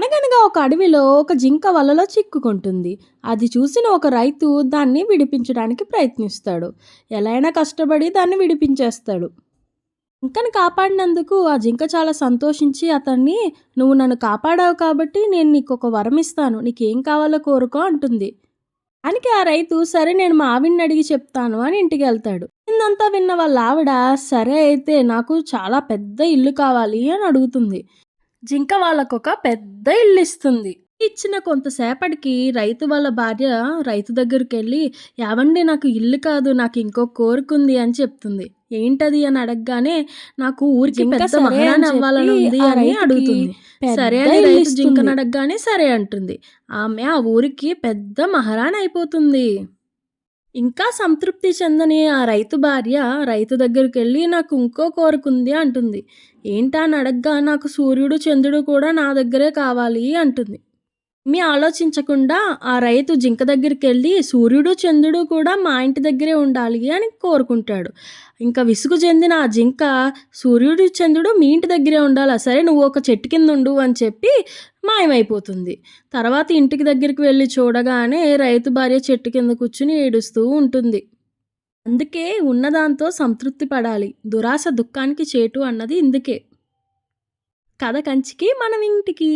అనగనగా ఒక అడవిలో ఒక జింక వలలో చిక్కుకుంటుంది. అది చూసిన ఒక రైతు దాన్ని విడిపించడానికి ప్రయత్నిస్తాడు. ఎలా అయినా కష్టపడి దాన్ని విడిపించేస్తాడు. జింకను కాపాడినందుకు ఆ జింక చాలా సంతోషించి అతన్ని నువ్వు నన్ను కాపాడావు కాబట్టి నేను నీకు ఒక వరం ఇస్తాను. నీకేం కావాలో కోరుకో అంటుంది. దానికి ఆ రైతు సరే నేను మా ఆవిడ్ని అడిగి చెప్తాను అని ఇంటికి వెళ్తాడు. ఇందంతా విన్న వాళ్ళ ఆవిడ సరే అయితే నాకు చాలా పెద్ద ఇల్లు కావాలి అని అడుగుతుంది. జింక వాళ్ళకొక పెద్ద ఇల్లు ఇస్తుంది ఇచ్చిన కొంతసేపటికి రైతు వాళ్ళ భార్య రైతు దగ్గరికి వెళ్ళి యావండి నాకు ఇల్లు కాదు నాకు ఇంకో కోరుకుంది అని చెప్తుంది. ఏంటది? అని అడగగానే నాకు ఊరికి పెద్ద మహారాణి అవ్వాలని ఉంది అని అడుగుతుంది. సరే అని రైతు. జింకను అడగగానే సరే అంటుంది. ఆమె ఆ ఊరికి పెద్ద మహారాణి అయిపోతుంది. ఇంకా సంతృప్తి చెందని ఆ రైతు భార్య రైతు దగ్గరికి వెళ్ళి నాకు ఇంకో కోరుకుంది అంటుంది. ఏంటా అని అడగ్గా నాకు సూర్యుడు చంద్రుడు కూడా నా దగ్గరే కావాలి అంటుంది. మీ ఆలోచించకుండా ఆ రైతు జింక దగ్గరికి వెళ్ళి సూర్యుడు చంద్రుడు కూడా మా ఇంటి దగ్గరే ఉండాలి అని కోరుకుంటాడు. ఇంకా విసుగు చెందిన ఆ జింక సూర్యుడు చంద్రుడు మీ ఇంటి దగ్గరే ఉండాలా? సరే నువ్వు ఒక చెట్టు కింద ఉండు అని చెప్పి మాయమైపోతుంది. తర్వాత ఇంటికి దగ్గరికి వెళ్ళి చూడగానే రైతు భార్య చెట్టు కింద కూర్చుని ఏడుస్తూ ఉంటుంది. అందుకే ఉన్నదాంతో సంతృప్తి పడాలి. దురాశ దుఃఖానికి చేటు అన్నది ఇందుకే. కథ కంచికి మనం ఇంటికి.